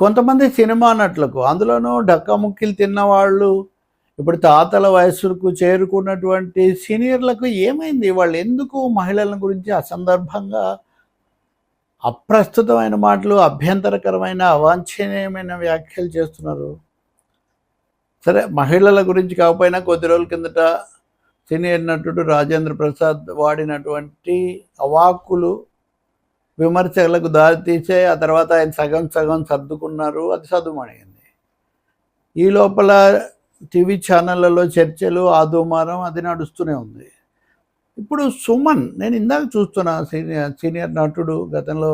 కొంతమంది సినిమా నటులకు అందులోనూ డక్కముక్కిలు తిన్నవాళ్ళు ఇప్పుడు తాతల వయస్సుకు చేరుకున్నటువంటి సీనియర్లకు ఏమైంది? వాళ్ళు ఎందుకు మహిళల గురించి అసందర్భంగా అప్రస్తుతమైన మాటలు అభ్యంతరకరమైన అవాంఛనీయమైన వ్యాఖ్యలు చేస్తున్నారు? సరే మహిళల గురించి కాకపోయినా కొద్ది రోజుల కిందట సీనియర్ నటుడు రాజేంద్ర ప్రసాద్ వాడినటువంటి అవాక్కులు విమర్శలకు దారితీసే ఆ తర్వాత ఆయన సగం సగం సర్దుకున్నారు అది సర్దుమణిగింది ఈ లోపల టీవీ ఛానళ్ళలో చర్చలు ఆదుమారం అది నడుస్తూనే ఉంది. ఇప్పుడు సుమన్ నేను ఇందాక చూస్తున్నా సీనియర్ సీనియర్ నటుడు గతంలో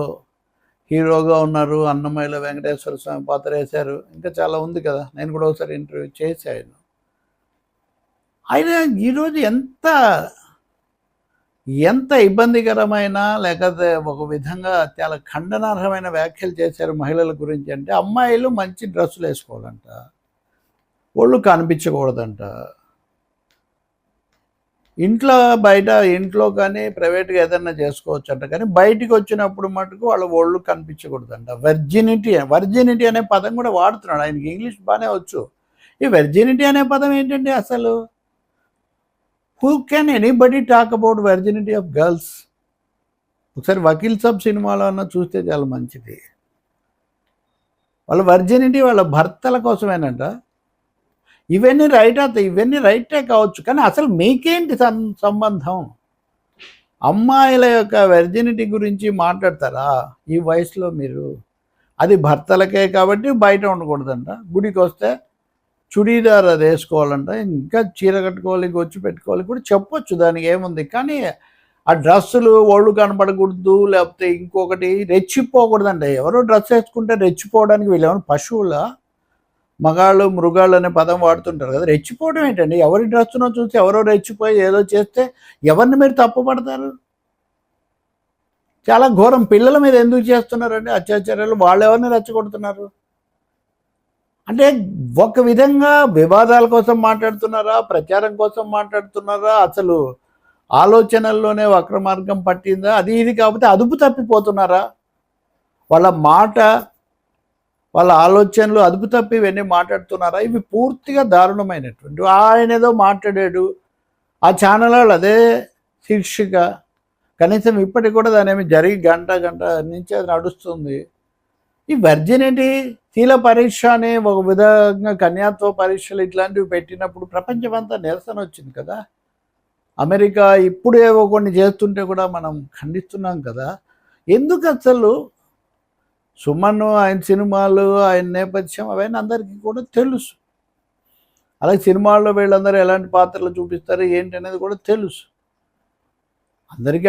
హీరోగా ఉన్నారు అన్నమయ్యలో వెంకటేశ్వర స్వామి పాత్ర వేశారు ఇంకా చాలా ఉంది కదా నేను కూడా ఒకసారి ఇంటర్వ్యూ చేశాను. ఆయన ఈరోజు ఎంత ఎంత ఇబ్బందికరమైన లేకపోతే ఒక విధంగా చాలా ఖండనార్హమైన వ్యాఖ్యలు చేశారు మహిళల గురించి అంటే అమ్మాయిలు మంచి డ్రెస్సులు వేసుకోవాలంట. ఒళ్ళు కనిపించకూడదంట. ఇంట్లో బయట ఇంట్లో కానీ ప్రైవేట్గా ఏదైనా చేసుకోవచ్చు అంట కానీ బయటికి వచ్చినప్పుడు మటుకు వాళ్ళు ఒళ్ళు కనిపించకూడదంట. వెర్జినిటీ వర్జినిటీ అనే పదం కూడా వాడుతున్నాడు. ఆయనకి ఇంగ్లీష్ బాగానే వచ్చు. ఈ వెర్జినిటీ అనే పదం ఏంటంటే అసలు? Who can anybody talk about virginity of girls ఒకసారి వకీల్ సబ్ సినిమాలో అన్న చూస్తే చాలా మంచిది. వాళ్ళ వర్జినిటీ వాళ్ళ భర్తల కోసమేనంట. ఇవన్నీ రైట్ అవుతాయి ఇవన్నీ రైటే కావచ్చు కానీ అసలు మీకేంటి సం సంబంధం? అమ్మాయిల యొక్క వెర్జినిటీ గురించి మాట్లాడతారా ఈ వయసులో మీరు? అది భర్తలకే కాబట్టి బయట ఉండకూడదంట. గుడికి వస్తే చుడీదార్ అది వేసుకోవాలంట. ఇంకా చీర కట్టుకోవాలి గొచ్చి పెట్టుకోవాలి కూడా చెప్పొచ్చు దానికి ఏముంది. కానీ ఆ డ్రెస్సులు ఒళ్ళు కనపడకూడదు లేకపోతే ఇంకొకటి రెచ్చిపోకూడదండి ఎవరో డ్రెస్ వేసుకుంటే రెచ్చిపోవడానికి వీళ్ళేమైనా పశువుల? మగాళ్ళు మృగాళ్ళు అనే పదం వాడుతుంటారు కదా. రెచ్చిపోవడం ఏంటండి? ఎవరి డ్రెస్సునో చూసి ఎవరో రెచ్చిపోయి ఏదో చేస్తే ఎవరిని మీరు తప్పుపడతారు? చాలా ఘోరం. పిల్లల మీద ఎందుకు చేస్తున్నారండి అత్యాచారాలు? వాళ్ళు ఎవరిని రెచ్చగొడుతున్నారు? అంటే ఒక విధంగా వివాదాల కోసం మాట్లాడుతున్నారా? ప్రచారం కోసం మాట్లాడుతున్నారా? అసలు ఆలోచనల్లోనే వక్ర మార్గం పట్టిందా? అది ఇది కాకపోతే అదుపు తప్పిపోతున్నారా? వాళ్ళ మాట వాళ్ళ ఆలోచనలు అదుపు తప్పి ఇవన్నీ మాట్లాడుతున్నారా? ఇవి పూర్తిగా దారుణమైనటువంటి ఆయన ఏదో మాట్లాడాడు. ఆ ఛానల్ వాళ్ళు అదే శీర్షిక. కనీసం ఇప్పటికి కూడా దాని ఏమి జరిగి గంట గంట నుంచి అది నడుస్తుంది. ఈ వర్జినిటీ శీల పరీక్ష అనే ఒక విధంగా కన్యాత్వ పరీక్షలు ఇట్లాంటివి పెట్టినప్పుడు ప్రపంచమంతా నిరసన వచ్చింది కదా. అమెరికా ఇప్పుడు ఏవో కొన్ని చేస్తుంటే కూడా మనం ఖండిస్తున్నాం కదా. ఎందుకు అసలు సుమన్ ఆయన సినిమాలు ఆయన నేపథ్యం అవన్నీ అందరికీ కూడా తెలుసు. అలాగే సినిమాల్లో వీళ్ళందరూ ఎలాంటి పాత్రలు చూపిస్తారు ఏంటి అనేది కూడా తెలుసు. అందరికీ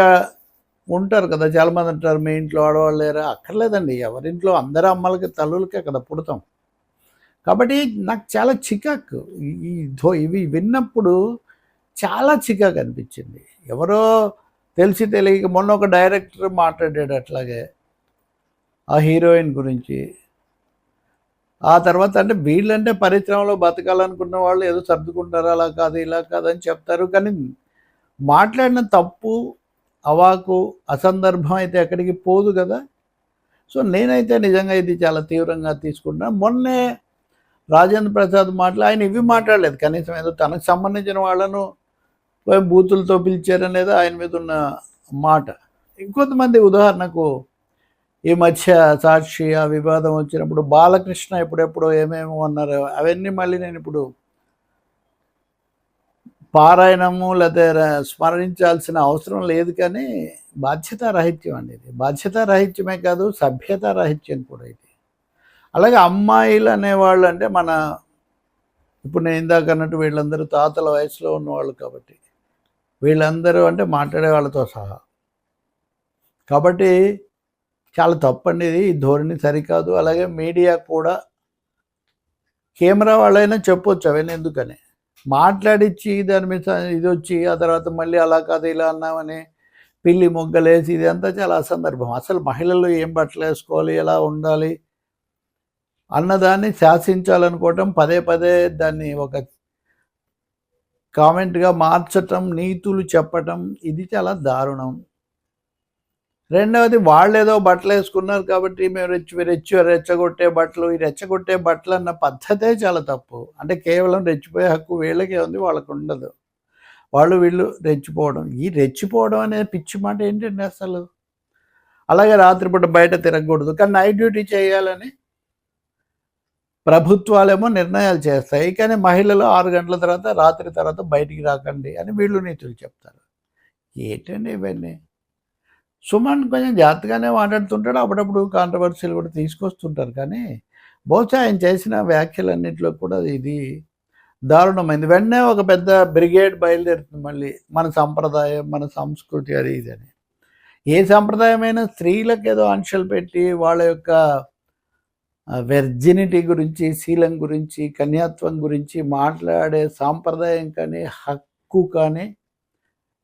ఉంటారు కదా చాలామంది అంటారు మీ ఇంట్లో ఆడవాళ్ళు లేరా? అక్కర్లేదండి. ఎవరింట్లో అందరు అమ్మలకి తల్లులకే కదా పుడతాం. కాబట్టి నాకు చాలా చికాకు. ఈ- ఈ ధో ఇవి విన్నప్పుడు చాలా చికాకు అనిపించింది. ఎవరో తెలిసి తెలియక మొన్న ఒక డైరెక్టర్ మాట్లాడాడు అట్లాగే ఆ హీరోయిన్ గురించి. ఆ తర్వాత అంటే వీళ్ళంటే పరిశ్రమలో బతకాలనుకున్న వాళ్ళు ఏదో సర్దుకుంటారు అలా కాదు ఇలా కాదు అని చెప్తారు. కానీ మాట్లాడిన తప్పు అవాకు అసందర్భం అయితే ఎక్కడికి పోదు కదా. సో నేనైతే నిజంగా ఇది చాలా తీవ్రంగా తీసుకుంటున్నా. మొన్నే రాజేంద్ర ప్రసాద్ మాటలు ఆయన ఇవి మాట్లాడలేదు. కనీసం ఏదో తనకు సంబంధించిన వాళ్ళను బూతులతో పిలిచారనేది ఆయన మీద ఉన్న మాట. ఇంకొంతమంది ఉదాహరణకు ఈ మధ్య సాక్షి ఆ వివాదం వచ్చినప్పుడు బాలకృష్ణ ఎప్పుడెప్పుడు ఏమేమో అన్నారు. అవన్నీ మళ్ళీ నేను ఇప్పుడు పారాయణము లేదా స్మరించాల్సిన అవసరం లేదు కానీ బాధ్యతారాహిత్యం అండి ఇది. బాధ్యతారాహిత్యమే కాదు సభ్యతారాహిత్యం కూడా ఇది. అలాగే అమ్మాయిలు అనేవాళ్ళు అంటే మన ఇప్పుడు నేను ఇందాక అన్నట్టు వీళ్ళందరూ తాతల వయసులో ఉన్నవాళ్ళు కాబట్టి వీళ్ళందరూ అంటే మాట్లాడే వాళ్ళతో సహా. కాబట్టి చాలా తప్పండి ఇది ఈ ధోరణి సరికాదు. అలాగే మీడియా కూడా కెమెరా వాళ్ళైనా చెప్పొచ్చు అవన్నీ ఎందుకని. మాట్లాడిచ్చి దాని మీద ఇది వచ్చి ఆ తర్వాత మళ్ళీ అలా కాదు ఇలా అన్నామని పిల్లి మొగ్గలేసి ఇదంతా చాలా అసందర్భం. అసలు మహిళలు ఏం బట్టలు వేసుకోవాలి ఎలా ఉండాలి అన్నదాన్ని శాసించాలనుకోవటం పదే పదే దాన్ని ఒక కామెంట్గా మార్చటం నీతులు చెప్పటం ఇది చాలా దారుణం. రెండవది వాళ్ళేదో బట్టలు వేసుకున్నారు కాబట్టి మేము రెచ్చి రెచ్చి రెచ్చగొట్టే బట్టలు ఈ రెచ్చగొట్టే బట్టలు అన్న పద్ధతే చాలా తప్పు. అంటే కేవలం రెచ్చిపోయే హక్కు వీళ్ళకే ఉంది వాళ్ళకు ఉండదు వాళ్ళు వీళ్ళు రెచ్చిపోవడం. ఈ రెచ్చిపోవడం అనే పిచ్చి మాట ఏంటండి అసలు? అలాగే రాత్రిపూట బయట తిరగకూడదు. కానీ నైట్ డ్యూటీ చేయాలని ప్రభుత్వాలేమో నిర్ణయాలు చేస్తాయి. కానీ మహిళలు ఆరు గంటల తర్వాత రాత్రి తర్వాత బయటికి రాకండి అని వీళ్ళు నీతులు చెప్తారు. ఏంటండి ఇవన్నీ? సుమన్ కొంచెం జాగ్రత్తగానే మాట్లాడుతుంటాడు. అప్పుడప్పుడు కాంట్రవర్సీలు కూడా తీసుకొస్తుంటారు. కానీ బహుశా ఆయన చేసిన వ్యాఖ్యలన్నింటిలో కూడా ఇది దారుణమైంది. వెంటనే ఒక పెద్ద బ్రిగేడ్ బయలుదేరుతుంది మళ్ళీ. మన సంప్రదాయం మన సంస్కృతి అది ఇది అని. ఏ సంప్రదాయమైనా స్త్రీలకు ఏదో ఆంక్షలు పెట్టి వాళ్ళ యొక్క వెర్జినిటీ గురించి శీలం గురించి కన్యాత్వం గురించి మాట్లాడే సాంప్రదాయం కానీ హక్కు కానీ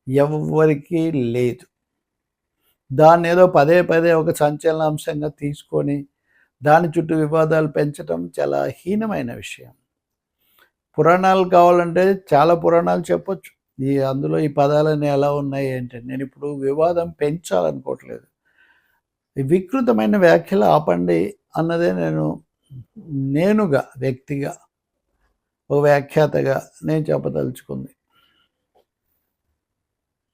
ఎవరికి లేదు. దాన్ని ఏదో పదే పదే ఒక సంచలనాంశంగా తీసుకొని దాని చుట్టూ వివాదాలు పెంచడం చాలా హీనమైన విషయం. పురాణాలు కావాలంటే చాలా పురాణాలు చెప్పొచ్చు. ఈ అందులో ఈ పదాలన్నీ ఎలా ఉన్నాయి ఏంటంటే నేను ఇప్పుడు వివాదం పెంచాలనుకోవట్లేదు. వికృతమైన వ్యాఖ్యలు ఆపండి అన్నదే నేను నేనుగా వ్యక్తిగా ఒక వ్యాఖ్యాతగా నేను చెప్పదలుచుకుంది.